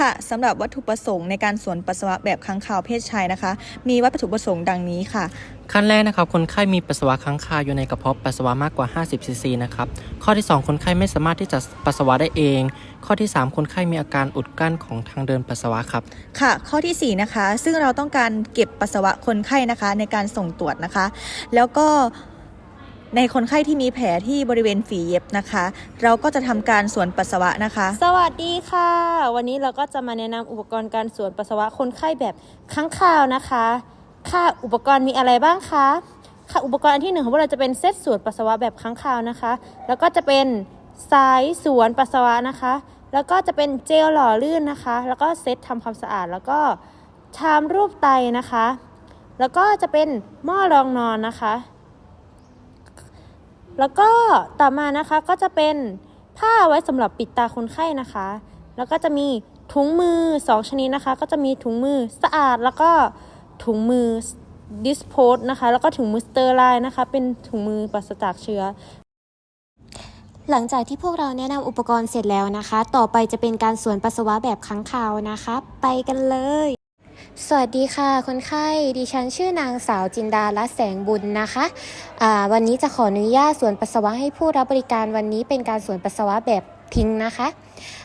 ค่ะสำหรับวัตถุประสงค์ในการสวนปัสสาวะแบบค้างคาวเพศชายนะคะ มีวัตถุประสงค์ดังนี้ค่ะ ขั้นแรกนะครับคนไข้มีปัสสาวะค้างคาวอยู่ในกระเพาะปัสสาวะมากกว่า 50ซีซีนะครับข้อที่ 2 คนไข้ไม่สามารถที่จะปัสสาวะได้เอง ข้อที่ 3 คนไข้มีอาการอุดกั้นของทางเดินปัสสาวะครับค่ะ ข้อทีสี่4 นะคะ ซึ่งเราต้องการเก็บปัสสาวะคนไข้นะคะ ในการส่งตรวจนะคะ แล้วก็ ในคนไข้ที่มีแผลที่บริเวณฝีเย็บนะคะ เราก็จะทำการสวนปัสสาวะนะคะ สวัสดีค่ะ วันนี้เราก็จะมาแนะนำอุปกรณ์การสวนปัสสาวะคนไข้แบบค้างคาวนะคะ ค่ะอุปกรณ์มีอะไรบ้างคะค่ะอุปกรณ์อันที่หนึ่งของพวกเราจะเป็นเซตสวนปัสสาวะแบบค้างคาวนะคะ แล้วก็จะเป็นสายสวนปัสสาวะนะคะ แล้วก็จะเป็นเจลหล่อลื่นนะคะ แล้วก็เซตทำความสะอาด แล้วก็ชามรูปไตนะคะ แล้วก็จะเป็นหม้อรองนอนนะคะ แล้วก็ต่อมานะคะก็จะเป็นผ้าไว้สำหรับปิดตาคนไข้นะคะ แล้วก็จะมีถุงมือ 2 ชนิดนะคะ ก็จะมีถุงมือสะอาด แล้วก็ถุงมือดิสโพสนะคะ แล้วก็ถุงมือสเตอร์ไลน์นะคะ เป็นถุงมือปราศจากเชื้อหลังจากที่พวกเราแนะนำอุปกรณ์เสร็จแล้วนะคะ ต่อไปจะเป็นการสวนปัสสาวะแบบค้างคาวนะคะ ไปกันเลย สวัสดีค่ะ คนไข้ดิฉันชื่อนางสาวจินดาลัแสงบุญนะคะอ่าวันนี้จะขออนุญาตสวนปัสสาวะให้ผู้รับบริการวันนี้เป็นการสวนปัสสาวะแบบทิ้งนะคะ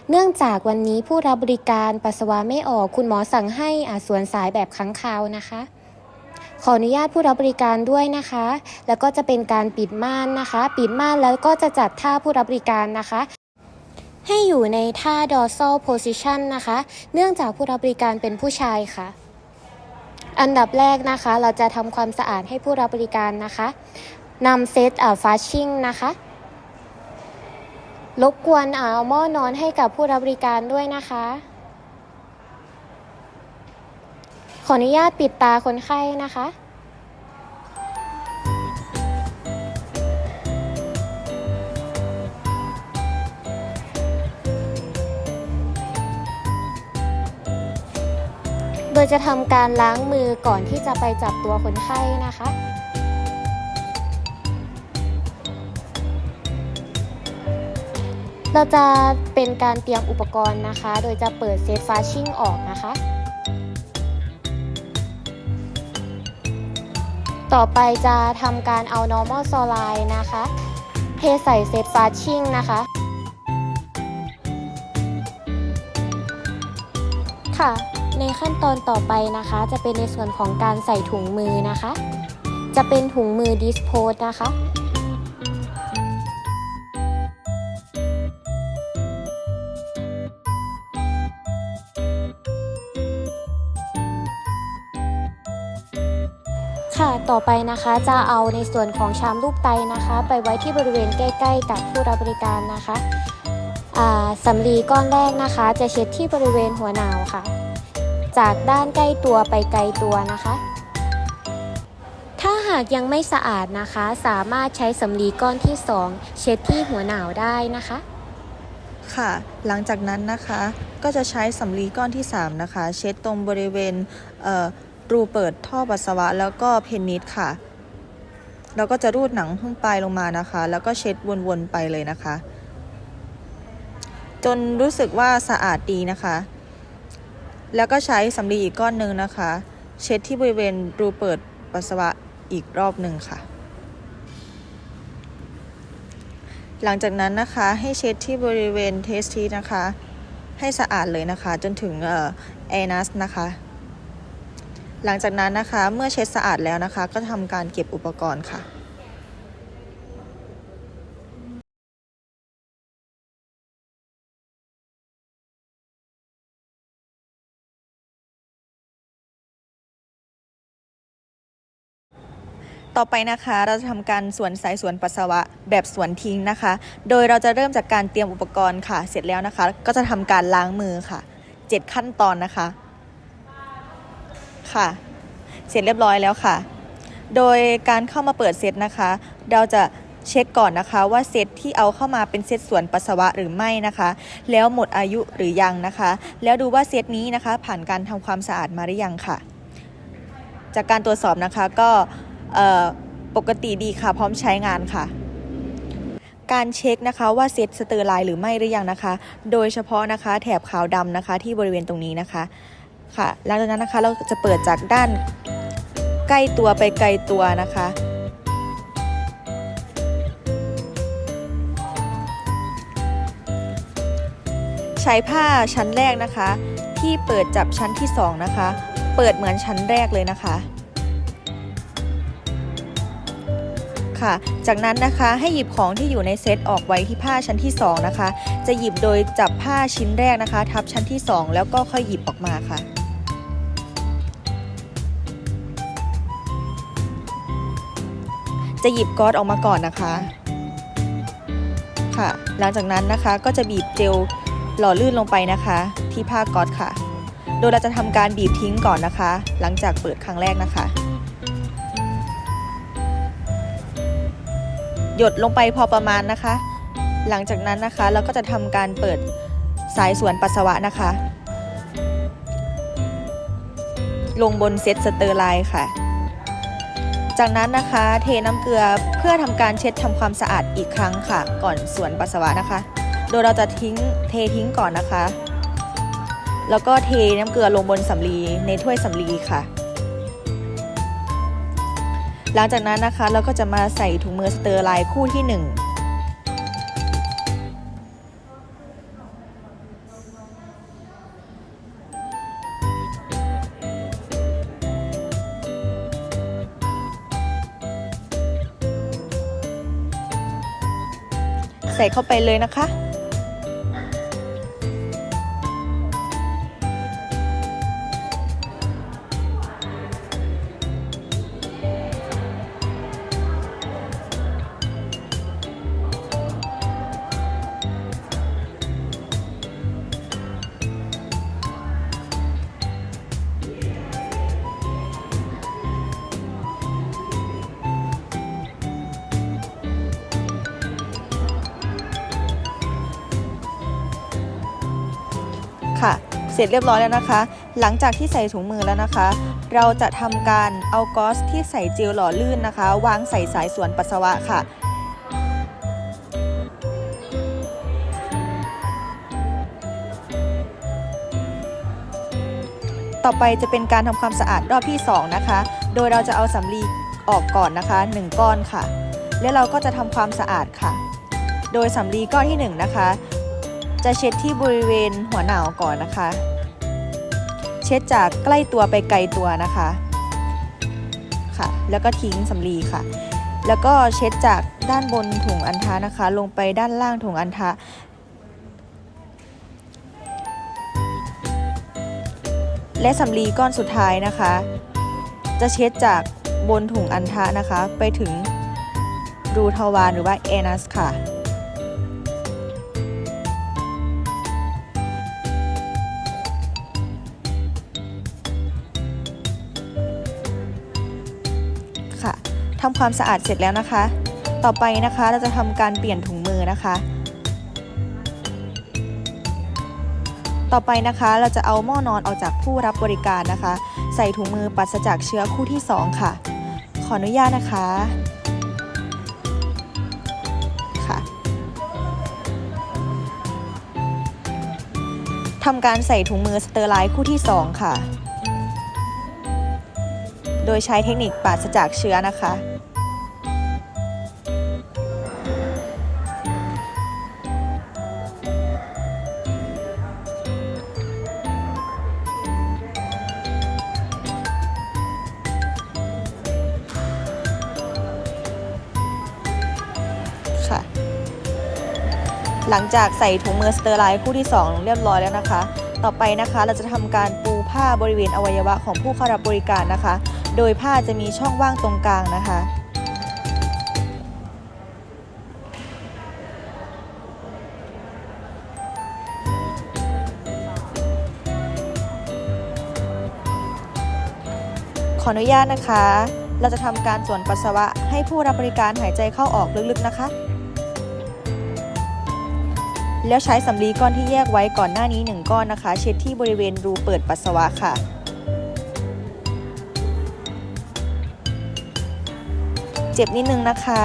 เนื่องจากวันนี้ผู้รับบริการปัสสาวะไม่ออกคุณหมอสั่งให้อ่าสวนสายแบบค้างคาวนะคะ ขออนุญาตผู้รับบริการด้วยนะคะ แล้วก็จะเป็นการปิดม่านนะคะ ปิดม่านแล้วก็จะจัดท่าผู้รับบริการนะคะ ให้อยู่ในท่า dorsal position นะคะ เนื่องจากผู้รับบริการเป็นผู้ชายค่ะ อันดับแรกนะคะ เราจะทำความสะอาดให้ผู้รับบริการนะคะนำเซตอ่าฟาชชิ่งนะคะรบกวนเอาหม้อนอนให้กับผู้รับบริการด้วยนะคะ ขออนุญาตปิดตาคนไข้นะคะ ยจะทำการล้างมือก่อนที่จะไปจับตัวคนไข้นะคะ เราจะเป็นการเตรียมอุปกรณ์นะคะ โดยจะเปิดเซตฟาชิ่งออกนะคะ ต่อไปจะทำการเอา normal saline นะคะ เทใส่เซตฟาชิ่งนะคะค่ะ ในขั้นตอนต่อไปนะคะ จะเป็นในส่วนของการใส่ถุงมือนะคะ จะเป็นถุงมือดิสโพสนะคะ ค่ะต่อไปนะคะจะเอาในส่วนของชามลูกไตนะคะ ไปไว้ที่บริเวณใกล้ ๆ กับผู้รับบริการนะคะอ่าสำลีก้อนแรกนะคะ จะเช็ดที่บริเวณหัวหนาวค่ะ จากด้านใกล้ตัวไปไกลตัวนะคะ ถ้าหากยังไม่สะอาดนะคะ สามารถใช้สำลีก้อนที่ 2 เช็ดที่หัวหนาวได้นะคะ ค่ะ หลังจากนั้นนะคะก็จะใช้สำลีก้อนที่ 3 นะคะ เช็ดตรงบริเวณเอ่อรูเปิดท่อปัสสาวะแล้วก็เพนนิสค่ะเราก็จะรูดหนังข้างปลายลงมานะคะ แล้วก็เช็ดวนๆไปเลยนะคะ จนรู้สึกว่าสะอาดดีนะคะ แล้วก็ใช้สำลีอีกก้อนหนึ่งนะคะ เช็ดที่บริเวณรูเปิดปัสสาวะอีกรอบหนึ่งค่ะ หลังจากนั้นนะคะให้เช็ดที่บริเวณเทสทีนะคะ ให้สะอาดเลยนะคะ จนถึงเอ่อแอนัสนะคะ หลังจากนั้นนะคะเมื่อเช็ดสะอาดแล้วนะคะ ก็ทำการเก็บอุปกรณ์ค่ะ ต่อไปนะคะ เราจะทำการสวนสายสวนปัสสาวะแบบสวนทิ้งนะคะ โดยเราจะเริ่มจากการเตรียมอุปกรณ์ค่ะ เสร็จแล้วนะคะ ก็จะทำการล้างมือค่ะเจ็ดขั้นตอนนะคะ ค่ะ เสร็จเรียบร้อยแล้วค่ะ โดยการเข้ามาเปิดเซตนะคะ เราจะเช็คก่อนนะคะว่าเซตที่เอาเข้ามาเป็นเซตสวนปัสสาวะหรือไม่นะคะ แล้วหมดอายุหรือยังนะคะ แล้วดูว่าเซตนี้นะคะ ผ่านการทำความสะอาดมาหรือยังค่ะ จากการตรวจสอบนะคะก็ ปกติดีค่ะ พร้อมใช้งานค่ะ การเช็คนะคะว่าเซตสเตอร์ไลน์หรือไม่หรือยังนะคะ โดยเฉพาะนะคะ แถบขาวดำนะคะ ที่บริเวณตรงนี้นะคะค่ะหลังจากนั้นนะคะเราจะเปิดจากด้านใกล้ตัวไปไกลตัวนะคะ ใช้ผ้าชั้นแรกนะคะ ที่เปิดจับชั้นที่สองนะคะ เปิดเหมือนชั้นแรกเลยนะคะ ค่ะ จากนั้นนะคะให้หยิบของที่อยู่ในเซตออกไว้ที่ผ้าชั้นที่ 2 นะคะ จะหยิบโดยจับผ้าชิ้นแรกนะคะ ทับชั้นที่ 2 แล้วก็ค่อยหยิบออกมาค่ะจะหยิบก๊อซออกมาก่อนนะคะ ค่ะ หลังจากนั้นนะคะก็จะบีบเจลหล่อลื่นลงไปนะคะ ที่ผ้าก๊อซค่ะ โดยเราจะทำการบีบทิ้งก่อนนะคะ หลังจากเปิดครั้งแรกนะคะ หยดลงไปพอประมาณนะคะ หลังจากนั้นนะคะเราก็จะทำการเปิดสายสวนปัสสาวะนะคะ ลงบนเซตสเตอร์ไลน์ค่ะ จากนั้นนะคะเทน้ำเกลือเพื่อทำการเช็ดทำความสะอาดอีกครั้งค่ะ ก่อนสวนปัสสาวะนะคะ โดยเราจะทิ้งเททิ้งก่อนนะคะ แล้วก็เทน้ำเกลือลงบนสำลีในถ้วยสำลีค่ะ หลังจากนั้นนะคะเราก็จะมาใส่ถุงมือสเตอร์ไลน์คู่ที่ 1ใส่เข้าไปเลยนะคะ ค่ะ เสร็จเรียบร้อยแล้วนะคะ หลังจากที่ใส่ถุงมือแล้วนะคะ เราจะทำการเอาก๊อซที่ใส่เจลหล่อลื่นนะคะ วางใส่สายสวนปัสสาวะค่ะต่อไปจะเป็นการทำความสะอาดรอบที่ 2 นะคะ โดยเราจะเอาสำลีออกก่อนนะคะ 1 ก้อนค่ะ แล้วเราก็จะทำความสะอาดค่ะ โดยสำลีก้อนที่ 1 นะคะ จะเช็ดที่บริเวณหัวหนาวก่อนนะคะ เช็ดจากใกล้ตัวไปไกลตัวนะคะค่ะ แล้วก็ทิ้งสำลีค่ะ แล้วก็เช็ดจากด้านบนถุงอันทะนะคะ ลงไปด้านล่างถุงอันทะและสำลีก้อนสุดท้ายนะคะ จะเช็ดจากบนถุงอันทะนะคะ ไปถึงรูทวารหรือว่าเอนัสค่ะค่ะ ความสะอาดเสร็จแล้วนะคะ ต่อไปนะคะเราจะทำการเปลี่ยนถุงมือนะคะ ต่อไปนะคะเราจะเอาหม้อนอนออกจากผู้รับบริการนะคะ ใส่ถุงมือปราศจากเชื้อคู่ที่ 2 ค่ะ ขออนุญาตนะคะค่ะทำการใส่ถุงมือสเตอร์ไลน์คู่ที่ 2 ค่ะ โดยใช้เทคนิคปราศจากเชื้อนะคะ หลังจากใส่ถุงมือสเตอร์ไลน์คู่ที่ 2 เรียบร้อยแล้วนะคะ ต่อไปนะคะเราจะทำการปูผ้าบริเวณอวัยวะของผู้เข้ารับบริการนะคะ โดยผ้าจะมีช่องว่างตรงกลางนะคะขออนุญาตนะคะ เราจะทำการส่วนปัสสาวะให้ผู้รับบริการหายใจเข้าออกลึกๆนะคะ แล้วใช้สำลีก้อนที่แยกไว้ก่อนหน้านี้ 1 ก้อนนะคะ เช็ดที่บริเวณรูเปิดปัสสาวะค่ะ เจ็บนิดนึงนะคะ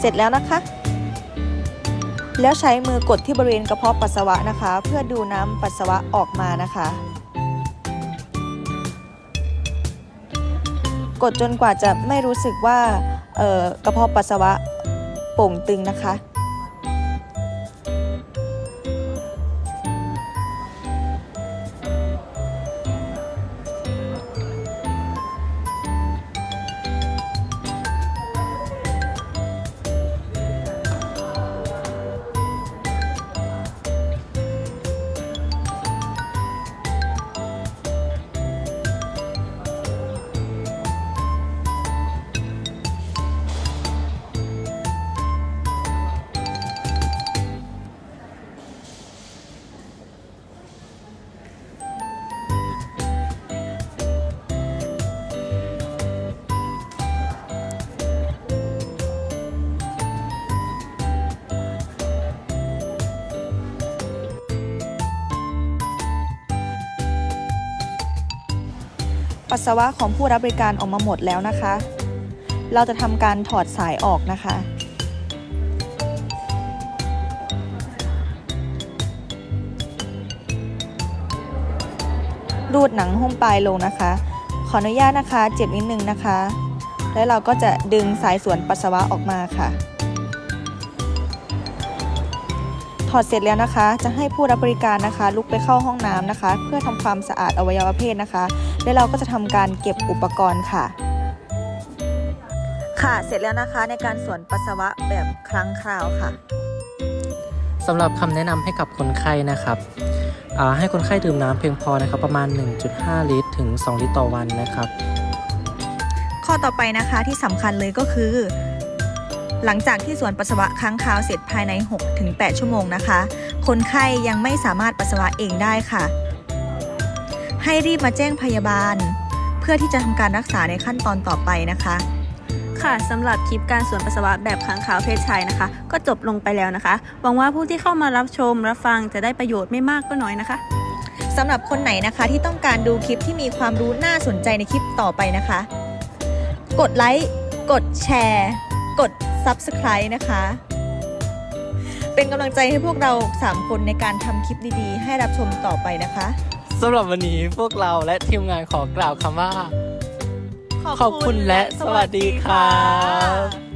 เสร็จแล้วนะคะ แล้วใช้มือกดที่บริเวณกระเพาะปัสสาวะนะคะ เพื่อดูน้ำปัสสาวะออกมานะคะ กดจนกว่าจะไม่รู้สึกว่ากระเพาะปัสสาวะโป่งตึงนะคะ ปัสสาวะของผู้รับบริการออกมาหมดแล้วนะคะ เราจะทำการถอดสายออกนะคะ รูดหนังหุ้มปลายลงนะคะ ขออนุญาตนะคะ เจ็บนิดนึงนะคะ แล้วเราก็จะดึงสายส่วนปัสสาวะออกมาค่ะ ถอดเสร็จแล้วนะคะ จะให้ผู้รับบริการนะคะ ลุกไปเข้าห้องน้ำนะคะ เพื่อทำความสะอาดอวัยวะเพศนะคะ แล้วเราก็จะทำการเก็บอุปกรณ์ค่ะ ค่ะเสร็จแล้วนะคะในการสวนปัสสาวะแบบครั้งคราวค่ะสำหรับคำแนะนำให้กับคนไข้นะครับอ่าให้คนไข้ดื่มน้ำเพียงพอนะครับ ประมาณ 1.5 ลิตร ถึง 2 ลิตรต่อวันนะครับ ข้อต่อไปนะคะที่สำคัญเลยก็คือ หลังจากที่สวนปัสสาวะครั้งคราวเสร็จภายใน 6-8 ชั่วโมงนะคะ คนไข้ยังไม่สามารถปัสสาวะเองได้ค่ะ ให้รีบมาแจ้งพยาบาล เพื่อที่จะทำการรักษาในขั้นตอนต่อไปนะคะค่ะสำหรับคลิปการสวนปัสสาวะแบบค้างคาวเพศชายนะคะ ก็จบลงไปแล้วนะคะ หวังว่าผู้ที่เข้ามารับชมรับฟังจะได้ประโยชน์ไม่มากก็น้อยนะคะสำหรับคนไหนนะคะที่ต้องการดูคลิปที่มีความรู้น่าสนใจในคลิปต่อไปนะคะ กดไลค์ กดแชร์ กด Subscribe นะคะ เป็นกำลังใจให้พวกเรา 3 คนในการทำคลิปดีๆ ให้รับชมต่อไปนะคะ สำหรับวันนี้พวกเราและทีมงานขอกล่าวคำว่า ขอบคุณและสวัสดีครับ